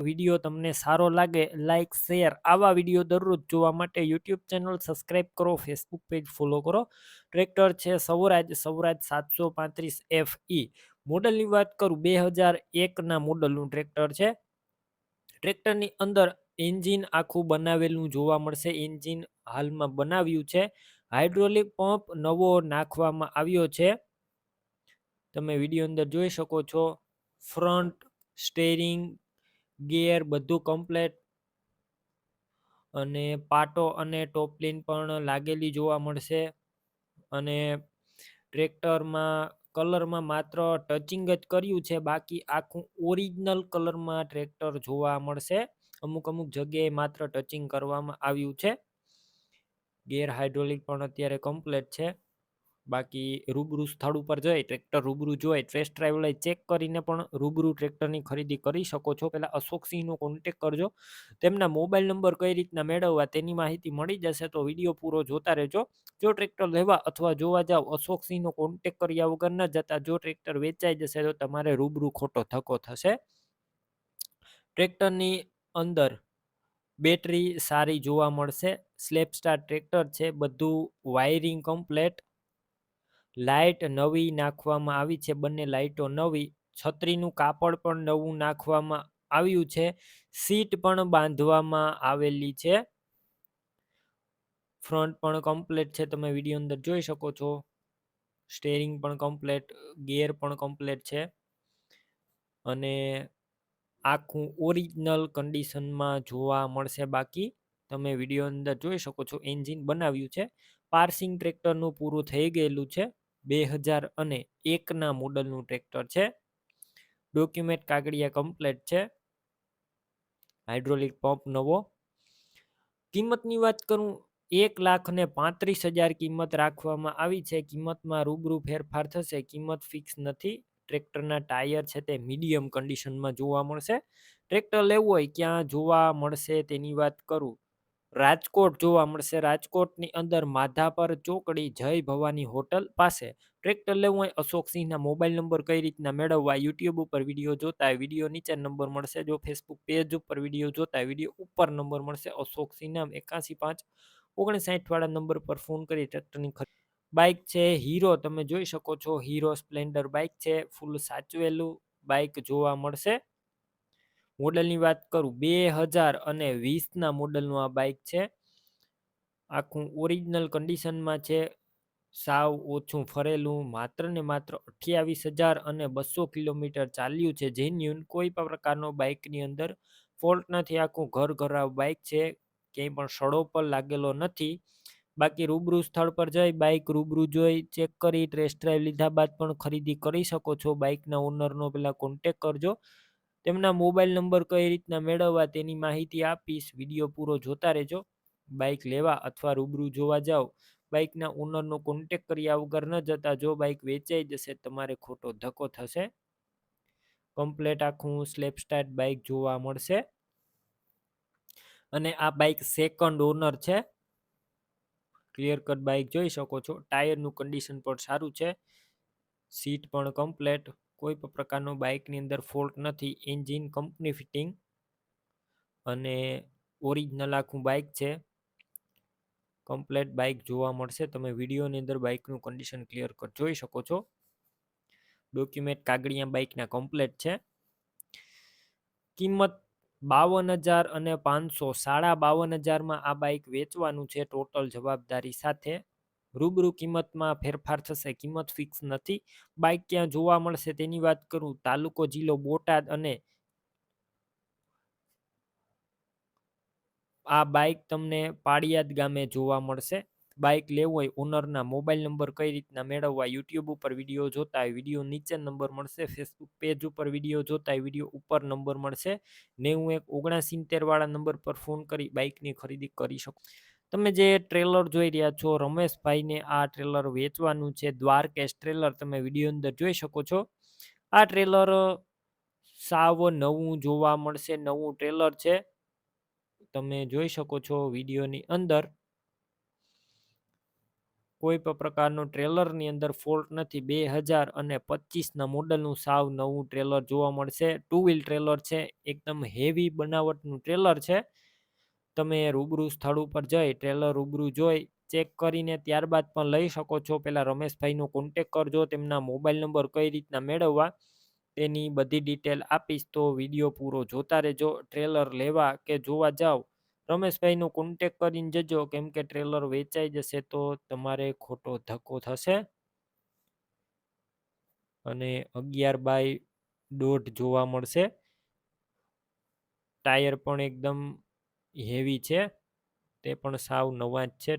Video તમને સારો લાગે લાઇક શેર આવા વીડિયો દરરોજ જોવા માટે યુટ્યુબ ચેનલ સબસ્ક્રાઇબ કરો ફેસબુક પેજ ફોલો કરો. ટ્રેક્ટર છે સૌરાજ સૌરાજ સાતસો પાંત્રીસ એફ ઈ મોડલની વાત કરું, બે હજાર એકના મોડલનું ટ્રેક્ટર છે. ટ્રેક્ટરની અંદર એન્જિન આખું બનાવેલું જોવા મળશે. એન્જિન હાલમાં બનાવ્યું છે. હાઇડ્રોલિક પંપ નવો નાખવામાં આવ્યો છે. તમે વીડિયો અંદર જોઈ શકો છો. ફ્રન્ટ સ્ટેરિંગ ગિયર બધું કમ્પ્લેટ અને પાટો અને ટોપલીન પણ લાગેલી જોવા મળશે. અને ટ્રેક્ટરમાં, કલરમાં માત્ર ટચિંગ જ કર્યું છે, બાકી આખું ઓરિજિનલ કલરમાં ટ્રેક્ટર જોવા મળશે. અમુક અમુક જગ્યાએ માત્ર ટચિંગ કરવામાં આવ્યું છે. ગેર હાઇડ્રોલિક પણ અત્યારે કમ્પ્લેટ છે. બાકી રૂબરૂ સ્થળ ઉપર જઈ, ટ્રેક્ટર રૂબરૂ જોઈ ટ્રેસ ડ્રાઈવ લઈ ચેક કરીને પણ રૂબરૂ ટ્રેક્ટરની ખરીદી કરી શકો છો. પહેલાં અશોકસિંહનો કોન્ટેક કરજો. તેમના મોબાઈલ નંબર કઈ રીતના મેળવવા તેની માહિતી મળી જશે તો વીડિયો પૂરો જોતા રહેજો. જો ટ્રેક્ટર લેવા અથવા જોવા જાવ, અશોકસિંહનો કોન્ટેક કર્યા વગર ન જતા જો ટ્રેક્ટર વેચાઈ જશે તો તમારે રૂબરૂ ખોટો ધક્કો થશે. ટ્રેક્ટરની અંદર બેટરી સારી જોવા મળશે. સ્લેપ સ્ટાર ટ્રેક્ટર છે, બધું વાયરિંગ કમ્પ્લેટ લાઇટ નવી નાખવામાં આવી છે. બંને લાઇટો નવી છત્રીનું કાપડ પણ નવું નાખવામાં આવ્યું છે. સીટ પણ બાંધવામાં આવેલી છે. ફ્રન્ટ પણ કમ્પ્લીટ છે. તમે વીડિયો અંદર જોઈ શકો છો. સ્ટેરિંગ પણ કમ્પ્લીટ, ગેર પણ કમ્પ્લીટ છે. અને આખું ઓરિજિનલ કન્ડિશનમાં જોવા મળશે બાકી. તમે વીડિયો અંદર જોઈ શકો છો. એન્જિન બનાવ્યું છે. પાર્સિંગ ટ્રેક્ટરનું પૂરું થઈ ગયેલું છે. બે હજાર અને એકના મોડલનું ટ્રેક્ટર છે. ડોક્યુમેન્ટ કાગળિયા કમ્પ્લેટ છે. હાઇડ્રોલિક પંપ નવો. કિંમતની વાત કરું, એક લાખ ને પાંત્રીસ હજાર કિંમત રાખવામાં આવી છે. કિંમતમાં રૂબરૂ ફેરફાર થશે. કિંમત ફિક્સ નથી. ટ્રેક્ટરના ટાયર છે તે મીડિયમ કન્ડિશનમાં જોવા મળશે. ટ્રેક્ટર લેવું હોય ક્યાં જોવા મળશે તેની વાત કરું. રાજકોટ જોવા મળશે. રાજકોટની અંદર માધાપર ચોકડી જય ભવાની હોટલ પાસે. ટ્રેક્ટર લેવું હોય અશોક સિંહના મોબાઈલ નંબર કઈ રીતના મેળવવા યુટ્યુબ ઉપર વીડિયો જોતા વીડિયો નીચે નંબર મળશે. જો ફેસબુક પેજ ઉપર વીડિયો જોતા વીડિયો ઉપર નંબર મળશે. અશોક સિંહના એકાસી પાંચ ઓગણસાઠવાળા નંબર પર ફોન કરી ટ્રેક્ટરની બાઇક છે હીરો. તમે જોઈ શકો છો હીરો સ્પ્લેન્ડર બાઇક છે. ફૂલ સાચવેલું બાઇક જોવા મળશે. મોડલની વાત કરું, બે હજાર અને વીસના મોડલનું આ બાઇક છે. આખું ઓરિજિનલ કન્ડિશનમાં છે. સાવ ઓછું ફરેલું, માત્ર ને માત્ર અઠ્યાવીસ હજાર અને બસો કિલોમીટર ચાલ્યું છે. જેન્યુન કોઈ પણ પ્રકારનો બાઇકની અંદર ફોલ્ટ નથી. આખું ઘર ઘરાવ બાઇક છે. ક્યાંય પણ સડો પર લાગેલો નથી. બાકી રૂબરૂ સ્થળ પર જઈ બાઇક રૂબરૂ જોઈ ચેક કરી ટેસ્ટ ડ્રાઈવ લીધા બાદ પણ ખરીદી કરી શકો છો. બાઇકના ઓનરનો પહેલાં કોન્ટેક કરજો. તેમના મોબાઈલ નંબર કઈ રીતના મેળવવા તેની માહિતી આપીશ, વીડિયો પૂરો જોતા રહેજો. બાઇક લેવા અથવા રૂબરૂ જોવા જાઓ. બાઇકના ઓનરનો કોન્ટેક કર્યા વગર ન જતા જો બાઇક વેચાઈ જશે, તમારે ખોટો ધક્કો થશે. કમ્પ્લેટ આખું સ્લેપ સ્ટાર્ટ બાઇક જોવા મળશે. અને આ બાઇક સેકન્ડ ઓનર છે. ક્લિયર કટ બાઇક જોઈ શકો છો. ટાયરનું કન્ડિશન પણ સારું છે. સીટ પણ કમ્પ્લેટ કોઈ પણ પ્રકારનો બાઇકની અંદર ફોલ્ટ નથી. એન્જિન, કંપની ફિટિંગ અને ઓરિજિનલ આખું બાઇક છે. કમ્પ્લેટ બાઇક જોવા મળશે. તમે વિડીયોની અંદર બાઇકનું કન્ડિશન ક્લિયર જોઈ શકો છો. ડોક્યુમેન્ટ કાગળિયા બાઇકના કમ્પ્લેટ છે. કિંમત બાવન હજાર અને પાંચસો સાડા બાવન હજારમાં આ બાઇક વેચવાનું છે ટોટલ જવાબદારી સાથે. રૂબરૂ કિંમતમાં ફેરફાર થશે, કિંમત ફિક્સ નથી. બાઇક ક્યાં જોવા મળશે તેની વાત કરું, તાલુકો, જિલ્લો, બોટાદ અને આ બાઇક તમને પાળિયાદ ગામે જોવા મળશે. બાઇક લેવું હોય, ઓનરના મોબાઈલ નંબર કઈ રીતના મેળવવા, યુટ્યુબ ઉપર વીડિયો જોતા હોય, વીડિયો નીચે નંબર મળશે, ફેસબુક પેજ ઉપર વીડિયો જોતા હોય, વીડિયો ઉપર નંબર મળશે. નેવું એક ઓગણસિત્તેર વાળા નંબર પર ફોન કરી બાઇકની ખરીદી કરી શકો. તમે જે ટ્રેલર જોઈ રહ્યા છો, રમેશભાઈને આ ટ્રેલર વેચવાનું છે, દ્વારકેશ ટ્રેલર તમે વીડિયો અંદર જોઈ શકો છો. આ ટ્રેલર સાવ નવું જોવા મળશે, નવું ટ્રેલર છે. તમે જોઈ શકો છો વિડીયોની અંદર. કોઈ પણ પ્રકારનો ટ્રેલરની અંદર ફોલ્ટ નથી. બે હજાર અને પચીસના મોડલનું સાવ નવું ટ્રેલર જોવા મળશે. ટુ વ્હીલ ટ્રેલર છે. એકદમ હેવી બનાવટનું ટ્રેલર છે. તમે રૂબરૂ સ્થળ ઉપર જઈ ટ્રેલર રૂબરૂ જોઈ ચેક કરીને ત્યારબાદ પણ લઈ શકો છો. પહેલાં રમેશભાઈનો કોન્ટેક કરજો, તેમના મોબાઈલ નંબર કઈ રીતના મેળવવા, તેની બધી ડિટેલ આપીશ તો વીડિયો પૂરો જોતા રહેજો. ટ્રેલર લેવા કે જોવા જાઓ રમેશભાઈનો કોન્ટેક કરીને જજો. કેમ કે ટ્રેલર વેચાઈ જશે તો તમારે ખોટો ધક્કો થશે. અને અગિયાર બાય દોઢ જોવા મળશે. ટાયર પણ એકદમ હેવી છે, તે પણ સાવ નવા જ છે.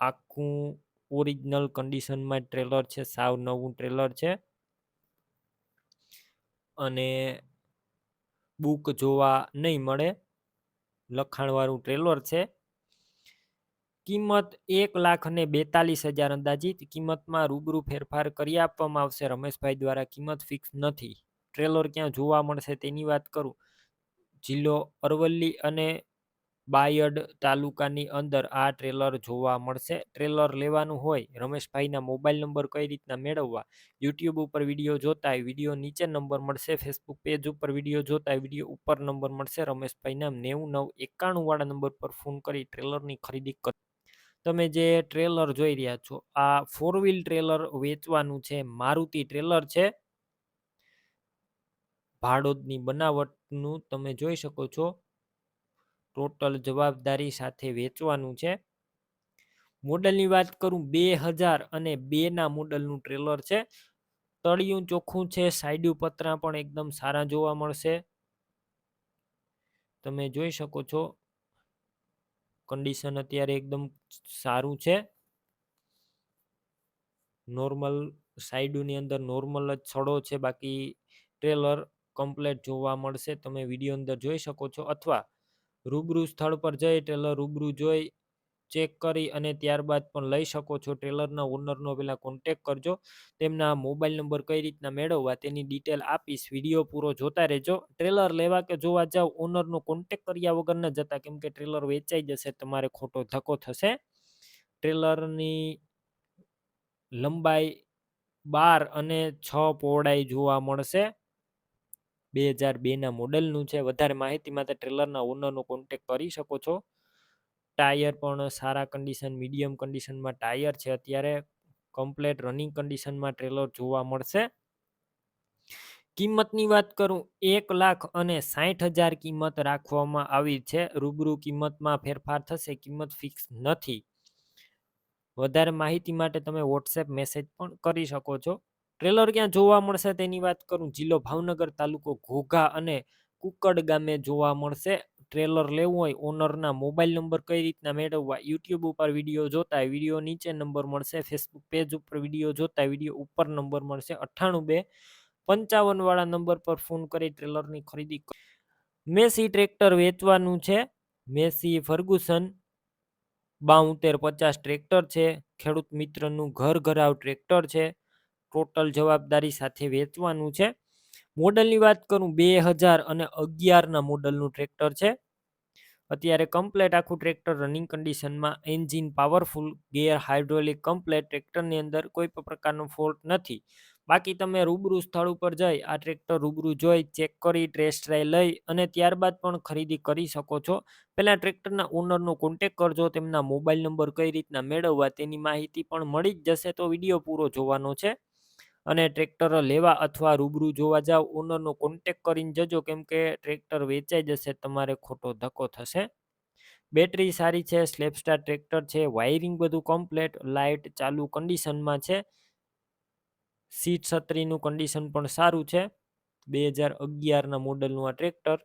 આખું ઓરિજિનલ કન્ડિશનમાં ટ્રેલર છે, સાવ નવું ટ્રેલર છે. અને બુક જોવા નહીં મળે, લખાણવાળું ટ્રેલર છે. કિંમત એક લાખ અને બેતાલીસ હજાર અંદાજિત, કિંમતમાં રૂબરૂ ફેરફાર કરી આપવામાં આવશે. રમેશભાઈ દ્વારા કિંમત ફિક્સ નથી. ટ્રેલર ક્યાં જોવા મળશે તેની વાત કરું. જિલ્લો અરવલ્લી અને બાયડ તાલુકાની અંદર આ ટ્રેલર જોવા મળશે. ટ્રેલર લેવાનું હોય, રમેશભાઈના મોબાઈલ નંબર કઈ રીતના મેળવવા? યુટ્યુબ ઉપર વીડિયો જોતા વીડિયો નીચે નંબર મળશે. ફેસબુક પેજ ઉપર વીડિયો જોતા વીડિયો ઉપર નંબર મળશે. રમેશભાઈના નેવું નવ એકાણુંવાળા નંબર પર ફોન કરી ટ્રેલરની ખરીદી કર. તમે જે ટ્રેલર જોઈ રહ્યા છો, આ ફોર વ્હીલ ટ્રેલર વેચવાનું છે. મારુતિ ટ્રેલર છે. ભાડોદની બનાવટનું તમે જોઈ શકો છો. ટોટલ જવાબદારી સાથે વેચવાનું છે. મોડલની વાત કરું, બે હજાર અને બેના મોડલનું ટ્રેલર છે. તળિયું ચોખ્ખું છે, સાઈડ પતરા પણ એકદમ સારા જોવા મળશે. તમે જોઈ શકો છો. કન્ડિશન અત્યારે એકદમ સારું છે. નોર્મલ સાઈડની અંદર નોર્મલ જ છડો છે, બાકી ટ્રેલર કમ્પ્લેટ જોવા મળશે, તમે વીડિયો અંદર જોઈ શકો છો અથવા રૂબરૂ સ્થળ પર જઈ ટ્રેલર રૂબરૂ જોઈ ચેક કરી અને ત્યારબાદ પણ લઈ શકો છો. ટ્રેલરના ઓનરનો પહેલાં કોન્ટેક કરજો. તેમના મોબાઈલ નંબર કઈ રીતના મેળવવા તેની ડિટેલ આપીશ. વીડિયો પૂરો જોતા રહેજો. ટ્રેલર લેવા કે જોવા જાવ ઓનરનો કોન્ટેક કર્યા વગર ન જતા, કેમ કે ટ્રેલર વેચાઈ જશે, તમારે ખોટો ધક્કો થશે. ટ્રેલરની લંબાઈ બાર અને છ પહોળાઈ જોવા મળશે. બે હજાર બેના મોડલનું છે. વધારે માહિતી માટે ટ્રેલરના ઓનરનો કોન્ટેક કરી શકો છો. ટાયર પણ સારા કન્ડિશન મીડિયમ કન્ડિશનમાં ટાયર છે અત્યારે. કમ્પ્લેટ રનિંગ કન્ડિશનમાં ટ્રેલર જોવા મળશે. કિંમતની વાત કરું, એક લાખ અને સાઠ હજાર કિંમત રાખવામાં આવી છે. રૂબરૂ કિંમતમાં ફેરફાર થશે, કિંમત ફિક્સ નથી. વધારે માહિતી માટે તમે વોટ્સએપ મેસેજ પણ કરી શકો છો. ટ્રેલર ક્યાં જોવા મળશે તેની વાત કરું? જિલ્લો ભાવનગર તાલુકો ઘોઘા અને કુકડ ગામે જોવા મળશે. ટ્રેલર લેવું હોય, ઓનરના મોબાઈલ નંબર કઈ રીતના મેળવવા? યુટ્યુબ ઉપર વીડિયો જોતા વીડિયો નીચે નંબર મળશે. ફેસબુક પેજ ઉપર વીડિયો જોતા વીડિયો ઉપર નંબર મળશે. અઠ્ઠાણું બે પંચાવનવાળા નંબર પર ફોન કરી ટ્રેલરની ખરીદી મેસી ટ્રેક્ટર વેચવાનું છે. મેસી ફર્ગુસન બાઉતેર પચાસ ટ્રેક્ટર છે. ખેડૂત મિત્રનું ઘર ઘરાવ ટ્રેક્ટર છે. ટોટલ જવાબદારી સાથે વેચવાનું છે. મોડલની વાત કરું, બે હજાર અને અગિયારના મોડલનું ટ્રેક્ટર છે. અત્યારે કમ્પ્લેટ આખું ટ્રેક્ટર રનિંગ કન્ડિશનમાં engine powerful gear hydraulic complete ટ્રેક્ટરની અંદર કોઈ પણ પ્રકારનો ફોલ્ટ નથી. બાકી તમે રૂબરૂ સ્થળ ઉપર જઈ, આ ટ્રેક્ટર રૂબરૂ જોઈ ચેક કરી ટેસ્ટ ટ્રાય લઈ અને ત્યારબાદ પણ ખરીદી કરી શકો છો. પહેલાં ટ્રેક્ટરના ઓનરનો કોન્ટેક કરજો, તેમના મોબાઈલ નંબર કઈ રીતના મેળવવા તેની માહિતી પણ મળી જ જશે તો વીડિયો પૂરો જોવાનો છે. અને ટ્રેક્ટર લેવા અથવા રૂબરૂ જોવા જાવ ઓનરનો કોન્ટેક કરીને જજો, કેમ કે ટ્રેક્ટર વેચાઈ જશે, તમારે ખોટો ધક્કો થશે. બેટરી સારી છે સ્લેપસ્ટાર ટ્રેક્ટર છે વાયરિંગ બધું કમ્પ્લેટ લાઇટ ચાલુ કન્ડિશનમાં છે. સીટ છત્રીનું કન્ડિશન પણ સારું છે. બે હજાર અગિયારના મોડલનું આ ટ્રેક્ટર.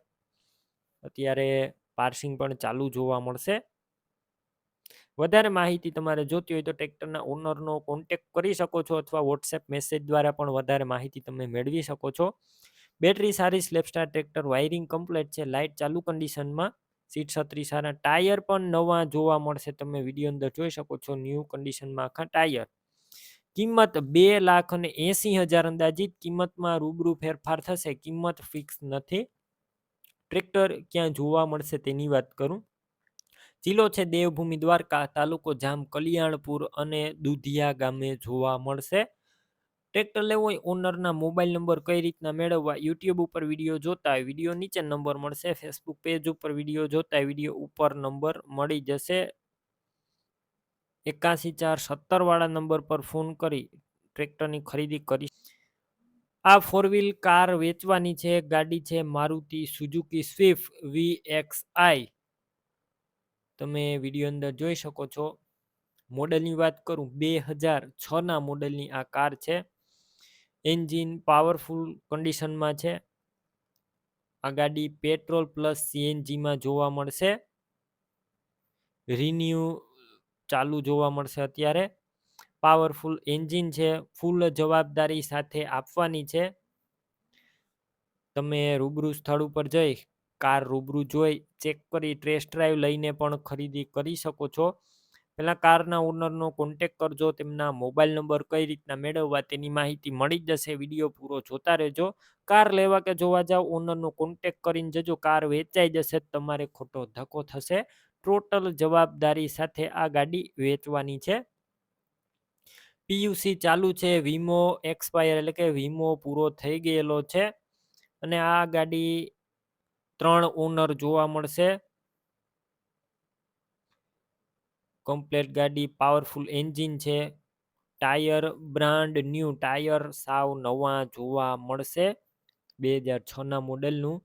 અત્યારે પાર્સિંગ પણ ચાલુ જોવા મળશે. વધારે માહિતી તમારે જોતી હોય તો ટ્રેક્ટરના ઓનરનો કોન્ટેક કરી શકો છો અથવા વોટ્સએપ મેસેજ દ્વારા પણ વધારે માહિતી તમે મેળવી શકો છો. બેટરી સારી સ્લેપસ્ટાર ટ્રેક્ટર વાયરિંગ કમ્પ્લેટ છે, લાઇટ ચાલુ કન્ડિશનમાં સીટ છત્રી સારા, ટાયર પણ નવા જોવા મળશે, તમે વીડિયો અંદર જોઈ શકો છો ન્યૂ કન્ડિશનમાં આખા ટાયર. કિંમત બે લાખ અને એસી હજાર અંદાજિત, કિંમતમાં રૂબરૂ ફેરફાર થશે, કિંમત ફિક્સ નથી. ટ્રેક્ટર ક્યાં જોવા મળશે તેની વાત કરું. જિલ્લો છે દેવભૂમિ દ્વારકા, તાલુકો જામ કલ્યાણપુર અને દુધિયા ગામે જોવા મળશે. ટ્રેક્ટર લેવું હોય ઓનરના મોબાઈલ નંબર કઈ રીતના મેળવવા યુટ્યુબ ઉપર વીડિયો જોતા વીડિયો નીચે નંબર મળશે. ફેસબુક પેજ ઉપર વીડિયો જોતા વીડિયો ઉપર નંબર મળી જશે. એકાસી ચાર સત્તર વાળા નંબર પર ફોન કરી ટ્રેક્ટરની ખરીદી કરી આ ફોર વ્હીલ કાર વેચવાની છે, ગાડી છે Maruti Suzuki Swift V X I. તમે વીડિયો અંદર જોઈ શકો છો. મોડલની વાત કરું, બે હજાર છના મોડલની આ કાર છે. એન્જિન પાવરફુલ કન્ડિશનમાં છે. આ ગાડી પેટ્રોલ પ્લસ સીએનજીમાં જોવા મળશે. રિન્યુ ચાલુ જોવા મળશે અત્યારે. પાવરફુલ એન્જિન છે ફૂલ જવાબદારી સાથે આપવાની છે. તમે રૂબરૂ સ્થળ ઉપર જઈ કાર રૂબરૂ જોઈ, ચેક કરી ટેસ્ટ ડ્રાઈવ લઈને પણ ખરીદી કરી શકો છો. પહેલાં કારના ઓનરનો કોન્ટેક કરજો, તેમના મોબાઈલ નંબર કઈ રીતના મેળવવા તેની માહિતી મળી જશે વીડિયો પૂરો જોતા રહેજો. કાર લેવા કે જોવા જાવ ઓનરનો કોન્ટેક કરીને જજો, કાર વેચાઈ જશે તમારે ખોટો ધક્કો થશે. ટોટલ જવાબદારી સાથે આ ગાડી વેચવાની છે. પીયુસી ચાલુ છે, વીમો એક્સપાયર એટલે કે વીમો પૂરો થઈ ગયેલો છે. અને આ ગાડી ત્રણ ઓનર જોવા મળશે. કમ્પ્લેટ ગાડી પાવરફુલ એન્જિન છે. ટાયર બ્રાન્ડ ન્યૂ ટાયર સાવ નવા જોવા મળશે. બે હજાર છના મોડેલનું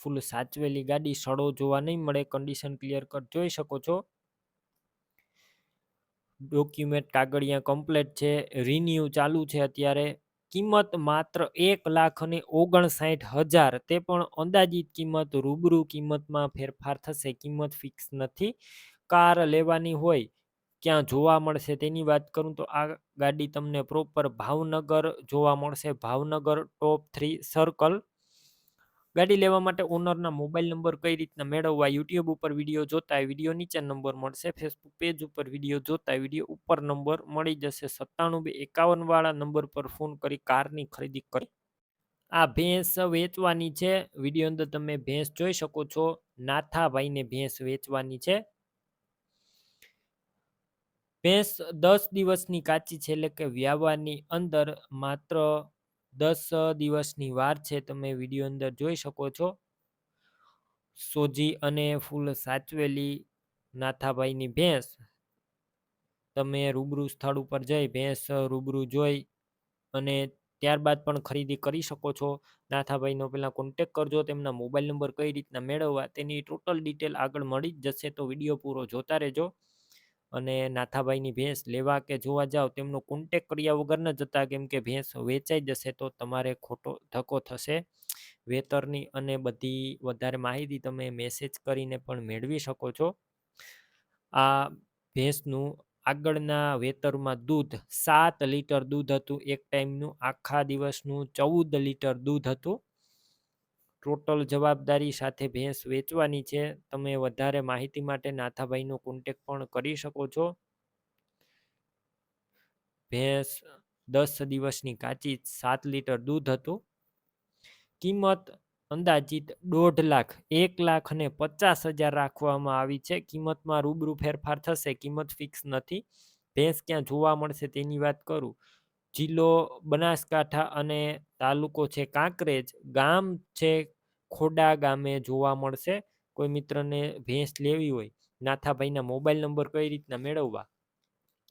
ફૂલ સાચવેલી ગાડી સડો જોવા નહીં મળે. કન્ડિશન ક્લિયર કટ જોઈ શકો છો. ડોક્યુમેન્ટ કાગળિયા કમ્પ્લેટ છે. રિન્યુ ચાલુ છે અત્યારે. કિંમત માત્ર એક લાખ અને ઓગણસાઠ હજાર, તે પણ અંદાજિત કિંમત, રૂબરૂ કિંમતમાં ફેરફાર થશે. કિંમત ફિક્સ નથી. કાર લેવાની હોય, ક્યાં જોવા મળશે તેની વાત કરું તો આ ગાડી તમને પ્રોપર ભાવનગર જોવા મળશે. ભાવનગર ટોપ થ્રી સર્કલ ગાડી લેવા માટે ઓનરના મોબાઈલ નંબર કઈ રીતના મેળવવા, યુટ્યુબ ઉપર વીડિયો જોતા વીડિયો નીચે નંબર મળશે, ફેસબુક પેજ ઉપર વીડિયો જોતા વીડિયો ઉપર નંબર મળી જશે સત્તાણું બે એકાવન વાળા નંબર પર ફોન કરી કારની ખરીદી કરી. આ ભેંસ વેચવાની છે, વીડિયો અંદર તમે ભેંસ જોઈ શકો છો, નાથાભાઈને ભેંસ વેચવાની છે. ભેંસ દસ દિવસની કાચી છે, એટલે કે વ્યાવાની અંદર માત્ર દસ દિવસની વાર છે તમે વીડિયો અંદર જોઈ શકો છો. સોજી અને ફૂલ સાચવેલી નાથાભાઈની ભેંસ. તમે રૂબરૂ સ્થળ ઉપર જઈ ભેંસ રૂબરૂ જોઈ અને ત્યારબાદ પણ ખરીદી કરી શકો છો. નાથાભાઈનો પહેલાં કોન્ટેક કરજો, તેમના મોબાઈલ નંબર કઈ રીતના મેળવવા તેની ટોટલ ડિટેલ આગળ મળી જ જશે, તો વીડિયો પૂરો જોતા રહેજો. અને નાથાભાઈની ભેંસ લેવા કે જોવા જાઓ તેમનો કોન્ટેક કર્યા વગર ન જતા કેમ કે ભેંસ વેચાઈ જશે તો તમારે ખોટો ધક્કો થશે. વેતરની અને બધી વધારે માહિતી તમે મેસેજ કરીને પણ મેળવી શકો છો. આ ભેંસનું આગળના વેતરમાં દૂધ સાત લીટર દૂધ હતું. એક ટાઈમનું આખા દિવસનું ચૌદ લીટર દૂધ હતું. ટોટલ જવાબદારી સાથે ભેંસ વેચવાની છે. તમે વધારે માહિતી માટે નાથાભાઈનો કોન્ટેક પણ કરી શકો છો. ભેંસ દસ દિવસની કાચી સાત લીટર દૂધ હતું. કિંમત અંદાજિત દોઢ લાખ, એક લાખ અને પચાસ હજાર રાખવામાં આવી છે. કિંમતમાં રૂબરૂ ફેરફાર થશે, કિંમત ફિક્સ નથી. ભેંસ ક્યાં જોવા મળશે તેની વાત કરું. જિલ્લો બનાસકાંઠા અને તાલુકો છે કાંકરેજ. ગામ છે ખોડા ગામે જોવા મળશે. કોઈ મિત્રને ભેંસ લેવી હોય, નાથાભાઈના મોબાઈલ નંબર કઈ રીતના મેળવવા?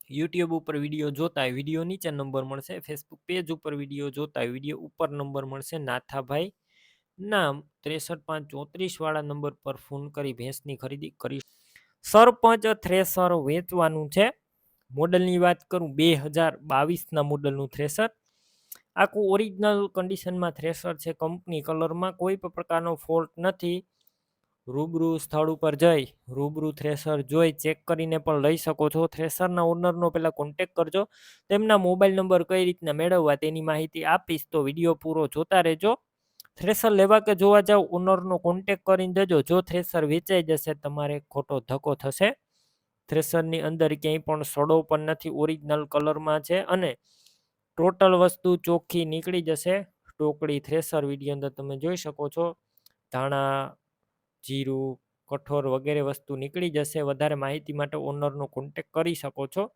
યુટ્યુબ ઉપર વીડિયો જોતા વીડિયો નીચે નંબર મળશે. ફેસબુક પેજ ઉપર વીડિયો જોતા વીડિયો ઉપર નંબર મળશે. નાથાભાઈ નામ ત્રેસઠ પાંચ ચોત્રીસ વાળા નંબર પર ફોન કરી ભેંસની ખરીદી કરી સરપંચ થ્રેસર વેચવાનું છે. મોડલની વાત કરું, બે હજાર બાવીસના મોડલનું થ્રેસર. આખું ઓરિજિનલ કન્ડિશનમાં થ્રેસર છે, કંપની કલરમાં કોઈ પણ પ્રકારનો ફોલ્ટ નથી. રૂબરૂ સ્થળ ઉપર જઈ, રૂબરૂ થ્રેસર જોઈ, ચેક કરીને પણ લઈ શકો છો. થ્રેસરના ઓનરનો પહેલાં કોન્ટેક કરજો. તેમના મોબાઈલ નંબર કઈ રીતના મેળવવા તેની માહિતી આપીશ, તો વીડિયો પૂરો જોતા રહેજો. થ્રેસર લેવા કે જોવા જાવ ઓનરનો કોન્ટેક કરીને જજો. જો થ્રેસર વેચાઈ જશે, તમારે ખોટો ધક્કો થશે. થ્રેસરની અંદર ક્યાંય પણ સડો પણ નથી, ઓરિજિનલ કલરમાં છે અને ટોટલ વસ્તુ ચોખ્ખી નીકળી જશે. ટોકડી થ્રેસર વીડિયો અંદર તમે જોઈ શકો છો. ધાણા, જીરું, કઠોર વગેરે વસ્તુ નીકળી જશે. વધારે માહિતી માટે ઓનરનો કોન્ટેક કરી શકો છો.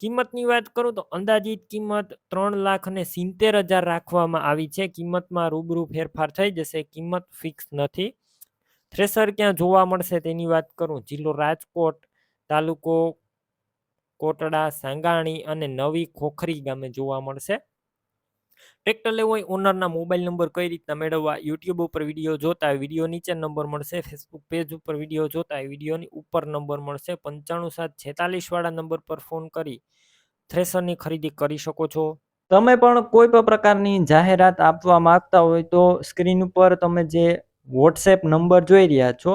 કિંમતની વાત કરું તો અંદાજિત કિંમત ત્રણ લાખ અને સિત્તેર હજાર રાખવામાં આવી છે. કિંમતમાં રૂબરૂ ફેરફાર થઈ જશે. કિંમત ફિક્સ નથી. થ્રેસર ક્યાં જોવા મળશે તેની વાત કરું. જિલ્લો રાજકોટ તાલુકો કોટડા, સાંગાણી અને નવી ખોખરી ગામે જોવા મળશે. ટ્રેક્ટર લેવું હોય ઓનરના મોબાઈલ નંબર કઈ રીતના મેળવવા યુટ્યુબ ઉપર વીડિયો જોતા વીડિયો નીચે નંબર મળશે. ફેસબુક પેજ ઉપર વીડિયો જોતા વિડીયોની ઉપર નંબર મળશે. પંચાણું સાત છેતાલીસવાળા નંબર પર ફોન કરી થ્રેસરની ખરીદી કરી શકો છો. તમે પણ કોઈ પણ પ્રકારની જાહેરાત આપવા માંગતા હોય તો સ્ક્રીન ઉપર તમે જે વોટ્સએપ નંબર જોઈ રહ્યા છો